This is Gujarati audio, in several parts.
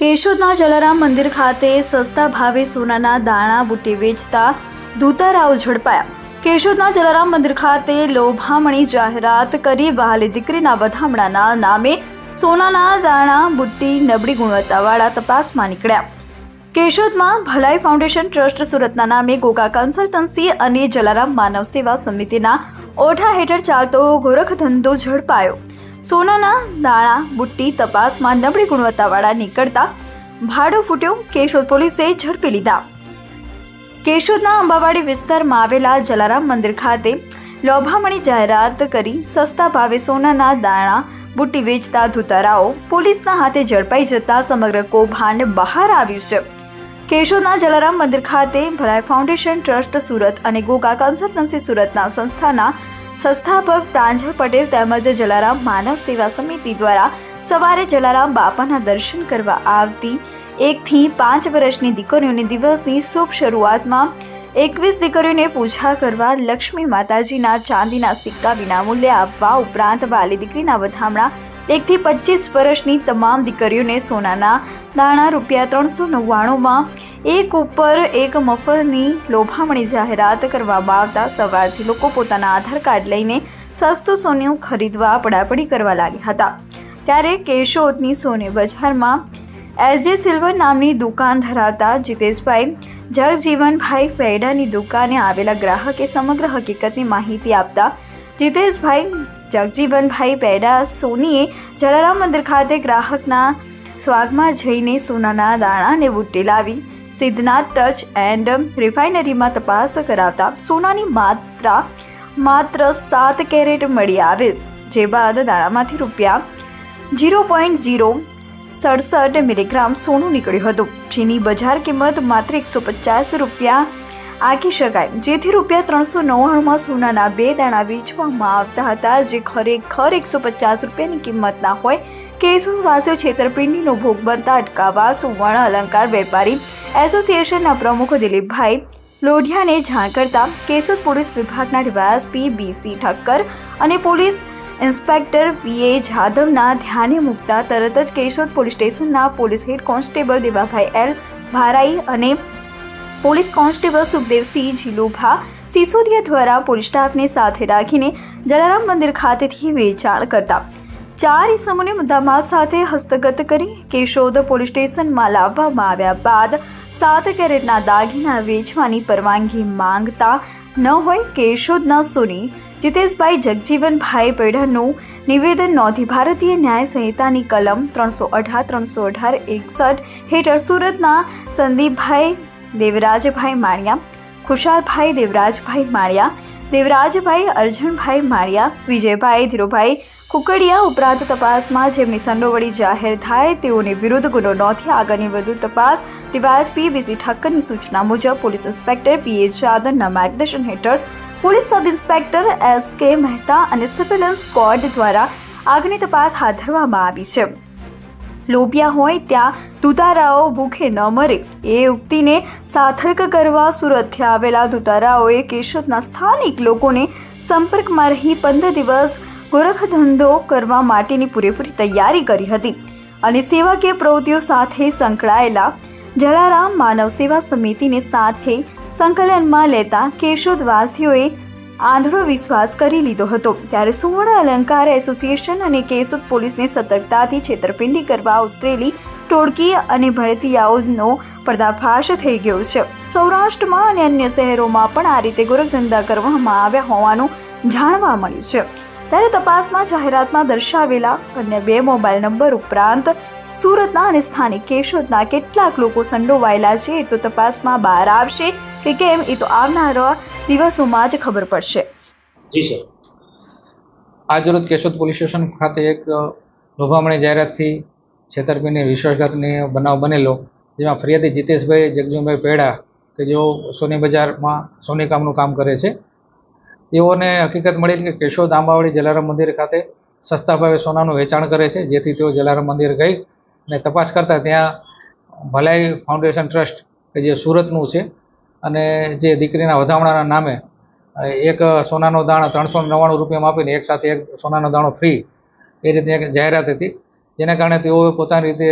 કેશોદના જલારામ મંદિર ખાતે સસ્તા ભાવે સોનાના દાણા, બુટ્ટી વેચતા ધૂતારાઓ ઝડપાયા. કેશોદના જલારામ મંદિર ખાતે લોભામણી જાહેરાત કરી વહાલી દીકરીના વધામણાના નામે સોનાના દાણા, બુટ્ટી, નબળી ગુણવત્તાવાળા તપાસમાં નીકળ્યા. કેશોદમાં ભલાઈ ફાઉન્ડેશન ટ્રસ્ટ સુરતના નામે ગોગા કન્સલ્ટન્સી અને જલારામ માનવ સેવા સમિતિના ઓઠા હેઠળ ચાલતો ગોરખ ધંધો ઝડપાયો. સોનાના દાણા, બુટ્ટી, તપાસમાં નબળી ગુણવત્તાવાળા નીકળતા ભાડો ફૂટ્યો કેશોદ પોલીસે ઝડપી લીધા. કેશોદના અંબાવાડી વિસ્તારમાં આવેલા જલારામ મંદિર ખાતે લોભામણી જાહેરાત કરી સસ્તા ભાવે સોનાના દાણા, બુટ્ટી વેચતા ધુતારાઓ પોલીસના હાથે ઝડપાઈ જતા સમગ્ર કૌભાંડ બહાર આવ્યું છે. કેશોદના જલારામ મંદિર ખાતે ભલાઈ ફાઉન્ડેશન ટ્રસ્ટ સુરત અને ગોગા કન્સલ્ટન્સી સુરતના સંસ્થાના સંસ્થાપક પ્રાંજલ પટેલ તેમજ જલારામ માનવ સેવા સમિતિ દ્વારા સવારે જલારામ બાપાના દર્શન કરવા આવતી એકથી પાંચ વર્ષની દીકરીઓની દિવસની શુભ શરૂઆતમાં એકવીસ દીકરીઓને પૂજા કરવા લક્ષ્મી માતાજીના ચાંદીના સિક્કા વિનામૂલ્યે આપવા ઉપરાંત વાલી દીકરીના વધામણા, એકથી પચીસ વર્ષની તમામ દીકરીઓને સોનાના દાણા રૂપિયા ત્રણસો નવ્વાણુંમાં એક ઉપર એક મફતની લોભામણી જાહેરાત કરવામાં આવતા સવારથી લોકો પોતાના આધાર કાર્ડ લઈને સસ્તું સોનું ખરીદવા પડાપડી કરવા લાગ્યા હતા. ત્યારે કેશોદની સોને બજારમાં એસજે સિલ્વર નામની દુકાન ધરાવતા જીતેશભાઈ જગજીવનભાઈ પૈડાની દુકાને આવેલા ગ્રાહકે સમગ્ર હકીકતની માહિતી આપતા જીતેશભાઈ જગજીવનભાઈ પૈડા સોનીએ જલારામ મંદિર ખાતે ગ્રાહકના સ્વાગમાં જઈને સોનાના દાણાને બુટ્ટી લાવી સિદ્ધનાથ ટચ એન્ડ રિફાઇનરીમાં તપાસ કરાવતા સોનાની માત્રા માત્ર સાત કેરેટ મળી આવેલ જે બાદ દાણામાંથી રૂપિયા ઝીરો પોઈન્ટ ઝીરો સડસઠ મિલીગ્રામ સોનું નીકળ્યું હતું. જેની બજાર કિંમત માત્ર એકસો પચાસ રૂપિયા આંકી શકાય, જેથી રૂપિયા ત્રણસો નવ્વાણુંમાં સોનાના બે દાણા વેચવામાં આવતા હતા, જે ખરેખર એકસો પચાસ રૂપિયાની કિંમતના હોય કેશોદવાસીઓ છેતરપિંડીનો ભોગ બનતા અટકાવવા સુવર્ણ અલંકાર વેપારી એસોસિએશનના પ્રમુખ દિલીપભાઈ લોઢિયાને જાણ કરતા કેશોદ પોલીસ વિભાગના ડીવાયએસપી બીસી ઠક્કર અને પોલીસ ઇન્સ્પેક્ટર વીએ જાધવના ધ્યાને મૂકતા તરત જ કેશોદ પોલીસ સ્ટેશનના police head constable Devabhai L Bharai અને પોલીસ કોન્સ્ટેબલ સુખદેવસિંહ ઝીલુભા સિસોદિયા દ્વારા પોલીસ સ્ટાફને સાથે રાખીને જલારામ મંદિર ખાતેથી વેચાણ કરતા ચાર ઇસમોને મુદ્દામાલ સાથે હસ્તગત કરી કેશોદ પોલીસ સ્ટેશનમાં લાવવામાં આવ્યા બાદ સાત કેરેટના દાગીના વેચવાની પરવાનગી માંગતા ન હોય કેશોદના સોની, જીતેશભાઈ જગજીવનભાઈ પેઢરનું નિવેદન નોંધી ભારતીય ન્યાય સંહિતાની કલમ ત્રણસો અઢાર ત્રણસો અઢાર, એકસઠ હેઠળ સુરતના સંદીપભાઈ દેવરાજભાઈ માળિયા, ખુશાલભાઈ દેવરાજભાઈ માળિયા, દેવરાજભાઈ અર્જુનભાઈ માળિયા, વિજયભાઈ ધીરુભાઈ કુકડિયા ઉપરાંત તપાસમાં જેમની સંડોવળી જાહેર થાય, તેઓની વિરુદ્ધ ગુનો નોંધી આગળની વધુ તપાસ ડીવાયએસપી વીસી ઠક્કરની સૂચના મુજબ પોલીસ ઇન્સ્પેક્ટર પીએ જાદવના માર્ગદર્શન હેઠળ પોલીસ સબ ઇન્સ્પેક્ટર એસ કે મહેતા અને સર્વેલન્સ સ્ક્વોડ દ્વારા આગની તપાસ હાથ ધરવામાં આવી છે. લોભિયા હોય ત્યાં દુતારાઓ ભૂખે ન મરે. એ ઉક્તિને સાર્થક કરવા સુરતથી આવેલા દુતારાઓએ કેશોદના સ્થાનિક લોકોને સંપર્કમાં રહી પંદર દિવસ ગોરખ ધંધો કરવા માટેની પૂરેપૂરી તૈયારી કરી હતી અને સેવાકીય પ્રવૃત્તિઓ સાથે સંકળાયેલા જલારામ માનવ સેવા સમિતિને સાથે સંકલનમાં લેતા કેશોદવાસીઓએ આંધળો વિશ્વાસ કરી લીધો હતો. ત્યારે સુવર્ણ અલંકાર એસોસિએશન અને કેશોદ પોલીસને સતર્કતાથી છેતરપિંડી કરવા ઉતરેલી ટોળકી અને ભરતીયાઓનો પર્દાફાશ થઈ ગયો છે. સૌરાષ્ટ્રમાં અને અન્ય શહેરોમાં પણ આ રીતે ગોરખધંધા કરવામાં આવ્યા હોવાનું જાણવા મળ્યું છે. ત્યારે તપાસમાં જાહેરાતમાં દર્શાવેલા અન્ય બે મોબાઈલ નંબર ઉપરાંત સુરતના અને સ્થાનિક કેશોદના કેટલાક લોકો સંડોવાયેલા છે, તો તપાસમાં બહાર આવશે કે કેમ એ તો આવનારા દિવસોમાં જ ખબર પડશે. જી સર. આજરોજ કેશોદ પોલીસ સ્ટેશન ખાતે એક લોભામણી જાહેરાતથી છેતરપિંડી વિશ્વાસઘાતની બનાવ બનેલો, જેમાં ફરિયાદી જીતેશભાઈ જગજીભાઈ પેડા કે જેઓ સોની બજારમાં સોની કામનું કામ કરે છે તેઓને હકીકત મળી કે કેશોદ આંબાવાડી જલારામ મંદિર ખાતે સસ્તા ભાવે સોનાનું વેચાણ કરે છે, જેથી તેઓ જલારામ મંદિર ગઈ અને તપાસ કરતાં ત્યાં ભલાઈ ફાઉન્ડેશન ટ્રસ્ટ કે જે સુરતનું છે અને જે દીકરીના વધામણાના નામે એક સોનાનો દાણો ત્રણસો નવ્વાણું રૂપિયામાં આપીને એક સાથે એક સોનાનો દાણો ફ્રી એ રીતની એક જાહેરાત હતી. જેના કારણે તેઓએ પોતાની રીતે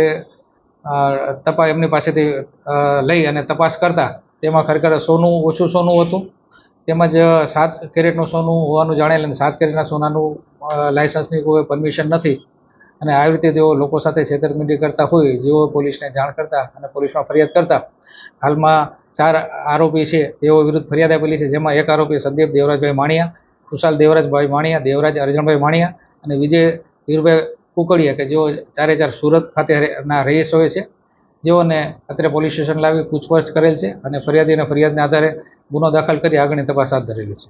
તપા એમની પાસેથી લઈ અને તપાસ કરતાં તેમાં ખરેખર સોનું ઓછું સોનું હતું. તેમજ સાત કેરેટનું સોનું હોવાનું જાણેલ અને સાત કેરેટના સોનાનું લાયસન્સની કોઈ પરમિશન નથી. અને આવી રીતે તેઓ લોકો સાથે છેતરપિંડી કરતા હોય, જેઓ પોલીસને જાણ કરતા અને પોલીસમાં ફરિયાદ કરતા. હાલમાં ચાર આરોપી છે, તેઓ વિરુદ્ધ ફરિયાદ આપેલી છે, જેમાં એક આરોપી સંદીપ દેવરાજભાઈ માણિયા ખુશાલ દેવરાજભાઈ માણિયા, દેવરાજ અરજણભાઈ માણિયા અને વિજય ધીરુભાઈ કુકડિયા, કે જેઓ ચારે ચાર સુરત ખાતે રહે- ના હોય છે. જેઓને અત્યારે પોલીસ સ્ટેશન લાવી પૂછપરછ કરેલ છે અને ફરિયાદીના ફરિયાદના આધારે ગુનો દાખલ કરી આગળની તપાસ હાથ ધરેલી છે.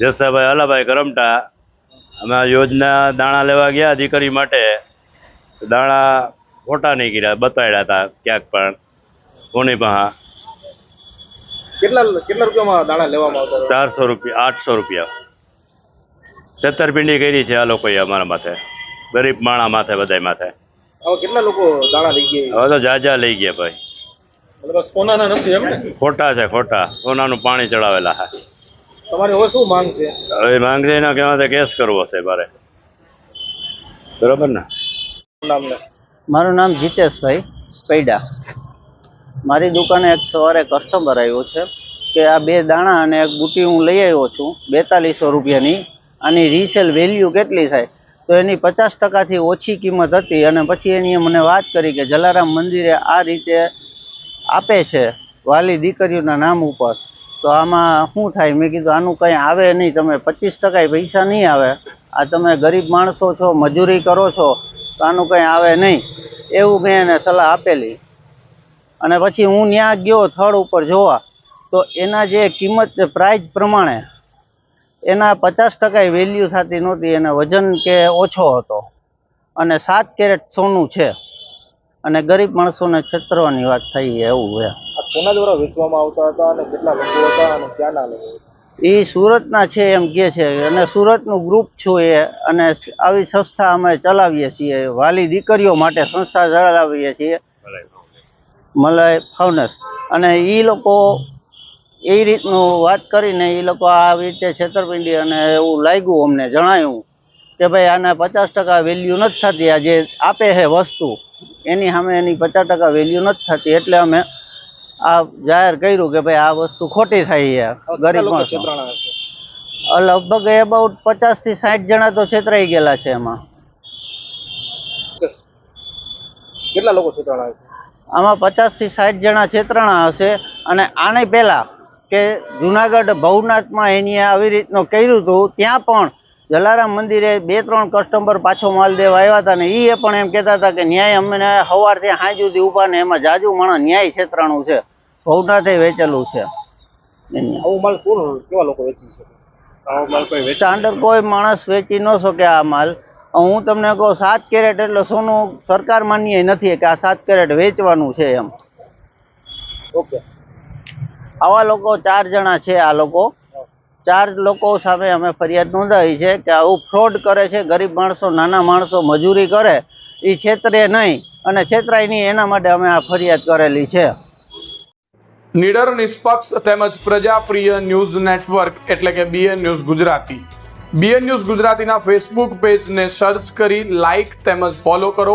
જસાભાઈ અલાભાઈ કરમટા અમે યોજના દાણા લેવા ગયા દીકરી માટે. દાણા ખોટા નહીં કર્યા બતાડ્યા હતા ક્યાંક પણ. કોની પહા કેટલા કેટલા રૂપિયામાં દાણા લેવામાં આવતા ચારસો રૂપિયા આઠસો રૂપિયા. છેતરપિંડી કરી છે આ લોકોએ અમારા માથે. ગરીબ માણા માથે બધા માથે. આવા કેટલા લોકો દાણા લઈ ગયા? હવે તો જાજા લઈ ગયા ભાઈ. સોનાના નથી એમ ને ખોટા છે ખોટા. સોનાનું પાણી ચડાવેલા છે. તમારી હવે શું માંગ છે? હવે માંગરીના કહેવા કેસ કરવો છે મારે. બરાબર ને? નામ ને મારું નામ જીતેશભાઈ પૈડા. મારી દુકાને એક સવારે કસ્ટમર આવ્યો છે કે આ બે દાણા અને એક બુટી હું લઈ આવ્યો છું બેતાલીસો રૂપિયાની. આની રીસેલ વેલ્યુ કેટલી થાય? તો એની પચાસ ટકાથી ઓછી કિંમત હતી અને પછી એની મને વાત કરી કે જલારામ મંદિરે આ રીતે આપે છે વાલી દીકરીઓના નામ ઉપર. તો આમાં શું થાય? મેં કીધું, આનું કંઈ આવે નહીં. તમે પચીસ ટકા પૈસા નહીં આવે. આ તમે ગરીબ માણસો છો, મજૂરી કરો છો, તો આનું કંઈ આવે નહીં. એવું મેં એને સલાહ આપેલી. અને પછી હું ત્યાં ગયો થડ ઉપર જોવા. તો એના જે કિંમત પ્રાઇઝ પ્રમાણે એના પચાસ ટકા વેલ્યુ થતી નહોતી. એના વજન કે ઓછો હતો. અને સાત કેરેટ સોનું છે. અને ગરીબ માણસોને છેતરવાની વાત થઈ એવું છે. કોના દ્વારા વેચવામાં આવતા હતા અને કેટલા લોકો હતા અને ક્યાંના લોકો એ સુરતના છે એમ કે છે. અને સુરતનું ગ્રુપ છું એ અને આવી સંસ્થા અમે ચલાવીએ છીએ. વાલી દીકરીઓ માટે સંસ્થા ચલાવીએ છીએ. મલય ફાઉનસ અને એ લોકો એ રીતનું વાત કરીને એ લોકો આવી રીતે છેતરપિંડી અને એવું લાગ્યું અમને જણાયું કે ભાઈ આના પચાસ ટકા વેલ્યુ નથી થતી. આ જે આપે છે વસ્તુ એની સામે એની પચાસ ટકા વેલ્યુ નથી થતી એટલે અમે આ જાહેર કર્યું કે ભાઈ આ વસ્તુ ખોટી થઈ છે. ગરીબ લગભગ એબાઉટ પચાસથી સાઠ જણા તો છેતરાઈ ગયેલા છે એમાં. કેટલા લોકો છેતરાણા આમાં પચાસથી સાઠ જણા છેતરાણા હશે અને આને પહેલા કે જુનાગઢ ભવનાથમાં એની આવી રીતનું કર્યું હતું ત્યાં પણ જલારામ મંદિરે બે ત્રણ કસ્ટમર પાછો માલ દેવા આવ્યા હતા ને એ પણ એમ કહેતા હતા કે ન્યાય અમને સવારથી સાંજ સુધી ઊભા ને એમાં જાજુ માણસ ન્યાય છેતરાણું છે. ભવનાથે વેચેલું છે. એની માલ કોણ કેવા લોકો વેચી શકે? કોઈ સ્ટાન્ડર્ડ કોઈ માણસ વેચી ન શકે આ માલ. હું તમને કહું સાત કેરેટ એટલે સોનું સરકાર માન્ય નથી કે આ સાત કેરેટ વેચવાનું છે એમ. ઓકે. આવા લોકો ચાર જણા છે આ લોકો. ચાર લોકો સામે અમે ફરિયાદ નોંધાવી છે કે આવું ફ્રોડ કરે છે, ગરીબ માણસો, નાના માણસો, મજૂરી કરે એ છેતરે નહીં અને છેતરાય નહીં, એના માટે અમે આ ફરિયાદ કરેલી છે. નિડર, નિષ્પક્ષ તેમજ પ્રજાપ્રિય ન્યૂઝ નેટવર્ક એટલે કે BN news Gujarati. BN news ગુજરાતીના ફેસબુક પેજને સર્ચ કરી લાઇક તેમજ ફોલો કરો.